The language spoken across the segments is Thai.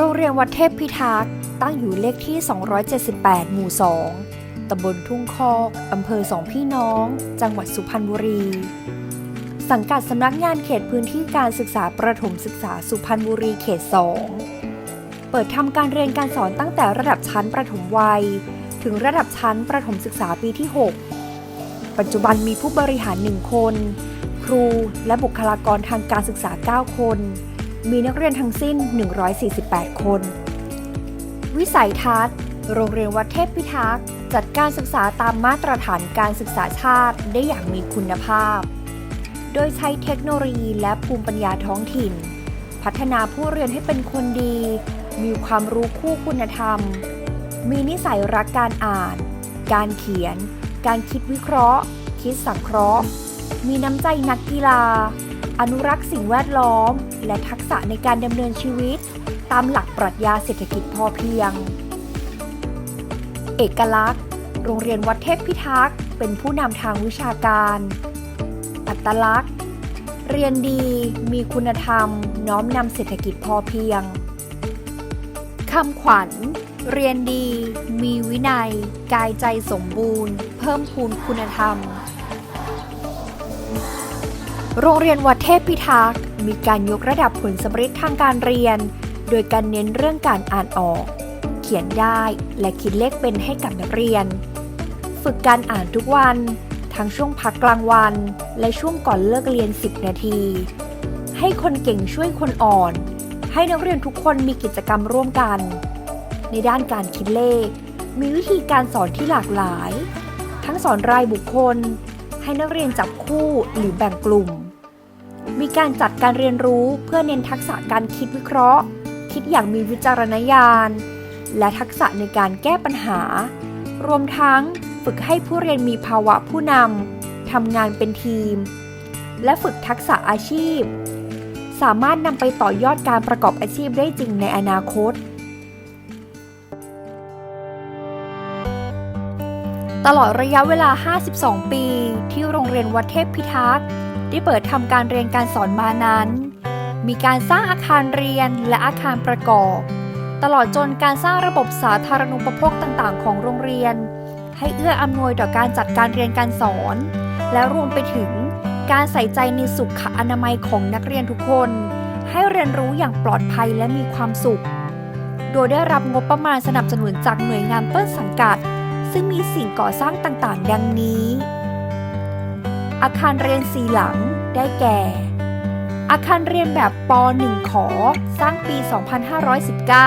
โรงเรียนวัดเทพพิทักษ์ตั้งอยู่เลขที่ 278 หมู่ 2 ตำบลทุ่งคอกอำเภอสองพี่น้อง จังหวัดสุพรรณบุรี สังกัดสำนักงานเขตพื้นที่การศึกษาประถมศึกษาสุพรรณบุรีเขต 2 เปิดทำการเรียนการสอนตั้งแต่ระดับชั้นประถมวัย ถึงระดับชั้นประถมศึกษาปีที่ 6 ปัจจุบันมีผู้บริหาร 1 คน ครูและบุคลากรทางการศึกษา 9 คน มีนักเรียนทั้งสิ้น 148 คน วิสัยทัศน์ โรงเรียนวัดเทพพิทักษ์จัดการศึกษาตามมาตรฐานการศึกษาชาติได้อย่างมีคุณภาพ โดยใช้เทคโนโลยีและภูมิปัญญาท้องถิ่น พัฒนาผู้เรียนให้เป็นคนดี มีความรู้คู่คุณธรรม มีนิสัยรักการอ่าน การเขียน การคิดวิเคราะห์ คิดสังเคราะห์ มีน้ำใจนักกีฬา อนุรักษ์สิ่งแวดล้อม และทักษะในการดำเนินชีวิต ตามหลักปรัชญาเศรษฐกิจพอเพียง เอกลักษณ์ โรงเรียนวัดเทพพิทักษ์เป็นผู้นำทางวิชาการ อัตลักษณ์ เรียนดีมีคุณธรรม น้อมนำเศรษฐกิจพอเพียงคำขวัญ เรียนดี มีวินัย กายใจสมบูรณ์ เพิ่มพูนคุณธรรม โรงเรียนวัดเทพพิทักษ์มีการยกระดับผลสำเร็จทางการเรียน โดยการเน้นเรื่องการอ่านออก เขียนได้และคิดเลขเป็นให้กับนักเรียน ฝึกการอ่านทุกวัน ทั้งช่วงพักกลางวัน และช่วงก่อนเลิกเรียน 10 นาที ให้คนเก่งช่วยคนอ่อน ให้นักเรียนทุกคนมีกิจกรรมร่วมกัน ในด้านการคิดเลข มีวิธีการสอนที่หลากหลาย ทั้งสอนรายบุคคลให้นักเรียนจับคู่หรือแบ่งกลุ่ม มีการจัดการเรียนรู้เพื่อเน้นทักษะการคิดวิเคราะห์ คิดอย่างมีวิจารณญาณ และทักษะในการแก้ปัญหา รวมทั้งฝึกให้ผู้เรียนมีภาวะผู้นำทำงานเป็นทีม และฝึกทักษะอาชีพ สามารถนำไปต่อยอดการประกอบอาชีพได้จริงในอนาคต ตลอดระยะเวลา 52 ปี ที่โรงเรียนวัดเทพพิทักษ์ ได้เปิดทำการเรียนการสอนมานั้น มีการสร้างอาคารเรียนและอาคารประกอบ ตลอดจนการสร้างระบบสาธารณูปโภคต่างๆ ของโรงเรียน ให้เอื้ออำนวยต่อการจัดการเรียนการสอน และรวมไปถึงการใส่ใจในสุขอนามัยของนักเรียนทุกคน ให้เรียนรู้อย่างปลอดภัยและมีความสุข โดยได้รับงบประมาณสนับสนุนจากหน่วยงานต้นสังกัด ซึ่งมีสิ่งก่อสร้างต่างๆ ดังนี้ อาคารเรียนสีหลังได้แก่ อาคารเรียนแบบป .1 ขอสร้างปี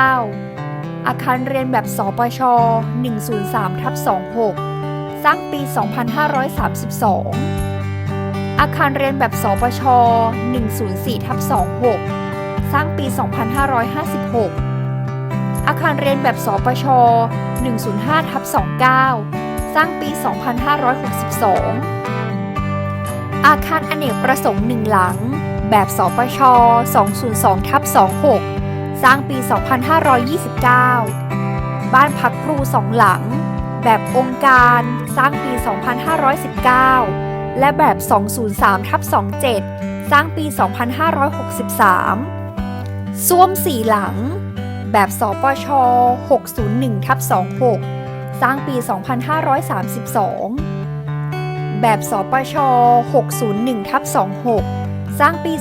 2519 อาคารเรียนแบบสปช 103ทับ26 สร้างปี 2532 อาคารเรียนแบบสปช 104ทับ26 สร้างปี 2556 อาคารเรียนแบบสปช 105ทับ29 สร้างปี 2562 อาคารอเนกประสงค์หนึ่งหลัง แบบสปช 202ทับ26 สร้างปี 2529 บ้านพักครูสองหลัง แบบองค์การสร้างปี 2519 และแบบ 203ทับ27 สร้างปี 2563ส้วมสี่หลัง แบบสปช 601ทับ26 สร้างปี 2532 แบบสปช 601ทับ26 สร้างปี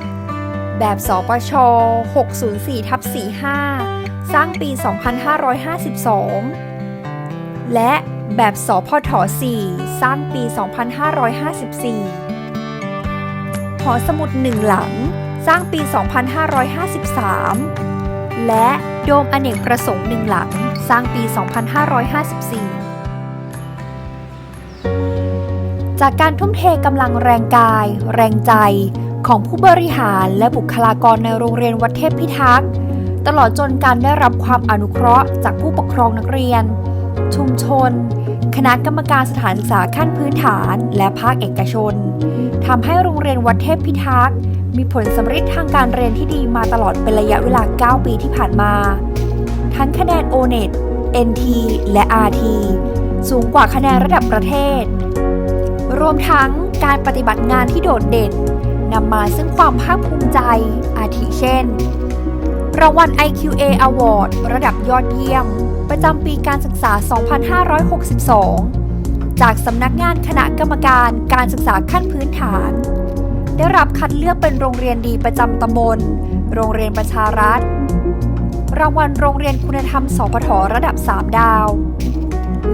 2544 แบบสปช 604ทับ45 สร้างปี 2552 และแบบสพท4สร้างปี 2554 หอสมุดหนึ่งหลัง สร้างปี 2553 และโดมอเนกประสงค์หนึ่งหลัง สร้างปี 2554 จากการทุ่มเทกำลังแรงกาย แรงใจ ของผู้บริหารและบุคลากรในโรงเรียนวัดเทพพิทักษ์ตลอดจนการได้รับความอนุเคราะห์จากผู้ปกครองนักเรียน ชุมชน คณะกรรมการสถานศึกษาขั้นพื้นฐานและภาคเอกชนทำให้โรงเรียนวัดเทพพิทักษ์มีผลสำเร็จทางการเรียนที่ดีมาตลอดเป็นระยะเวลา 9 ปีที่ผ่านมา ทั้งคะแนน O-NET NT และ RT สูงกว่าคะแนนระดับประเทศ รวมทั้งการปฏิบัติงานที่โดดเด่นนำมาซึ่งความภาคภูมิใจ อาทิเช่น รางวัล IQA Award ระดับยอดเยี่ยม ประจำปีการศึกษา 2562 จากสำนักงานคณะกรรมการการศึกษาขั้นพื้นฐาน ได้รับคัดเลือกเป็นโรงเรียนดีประจำตำบล โรงเรียนประชารัฐ รางวัลโรงเรียนคุณธรรมสพทระดับ 3 ดาว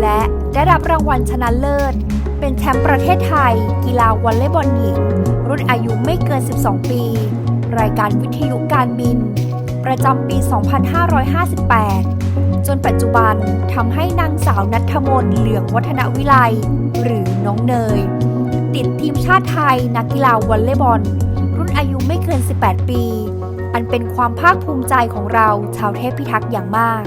และได้รับรางวัลชนะเลิศ เป็นแชมป์ประเทศไทย กีฬาวอลเลย์บอลหญิง รุ่นอายุไม่เกิน 12 ปี รายการวิทยุการบิน ประจำปี 2558 จนปัจจุบันทำให้นางสาวนัทมนเหลืองวัฒนวิไลหรือน้องเนย ติดทีมชาติไทยนักกีฬาวอลเลย์บอล รุ่นอายุไม่เกิน 18 ปี อันเป็นความภาคภูมิใจของเราชาวเทพพิทักษ์อย่างมาก